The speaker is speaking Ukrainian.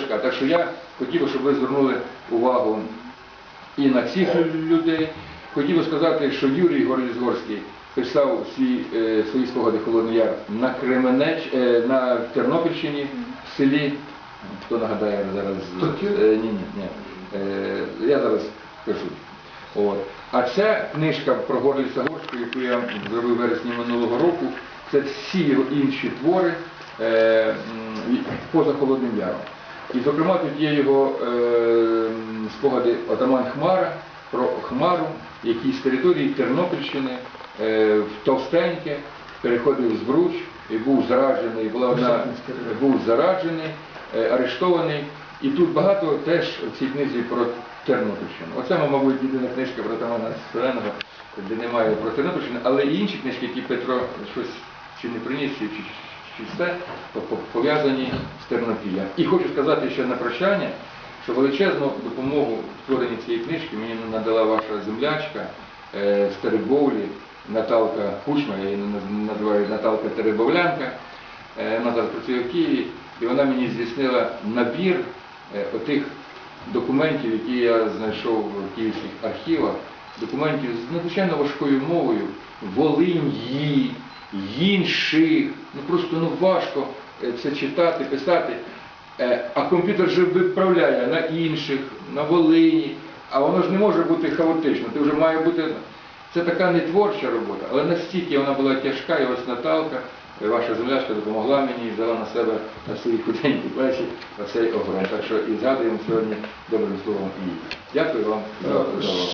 важка. Так що я хотів би, щоб ви звернули увагу і на цих людей. Хотів би сказати, що Юрій Горлізгорський писав свій, е, свої спогади Холодний Яр на Кременеч, е, на Тернопільщині, в селі. Хто нагадає зараз? Е, ні, ні, ні. Е, я зараз скажу. От. А ця книжка про Горліса Горського, яку я зробив в вересні минулого року, це всі інші твори е, поза Холодним Яром. І, зокрема, тут є його е, спогади Отаман Хмара про Хмару, який з території Тернопільщини е, в Товстеньке переходив з Бруч і був зараджений, була одна, був зараджений, е, арештований. І тут багато теж в цій книзі про Тернопільщину. Оце, мабуть, єдина книжка про Тамана Селеного, де немає про Тернопільщину, але і інші книжки, які Петро щось чи не приніс, чи, чи все, по- пов'язані з Тернопіллям. І хочу сказати ще на прощання, що величезну допомогу в створенні цієї книжки мені надала ваша землячка е, з Теребовлі, Наталка Кучма, я її наз- називаю Наталка Теребовлянка. Е, Вона зараз працює в Києві, і вона мені здійснила набір е, отих документів, які я знайшов в київських архівах, документів з надзвичайно важкою мовою, Волиньї, інших. Ну просто ну важко е, це читати, писати. Е, А комп'ютер же виправляє на інших, на Волині. А воно ж не може бути хаотично. Ти вже має бути. Це така не творча робота, але настільки вона була тяжка, і ось Наталка, е, ваша землячка допомогла мені і взяла на себе на свої худенькі плечі оцей образ. Так що і згадуємо сьогодні добрим словом. Дякую вам за увагу.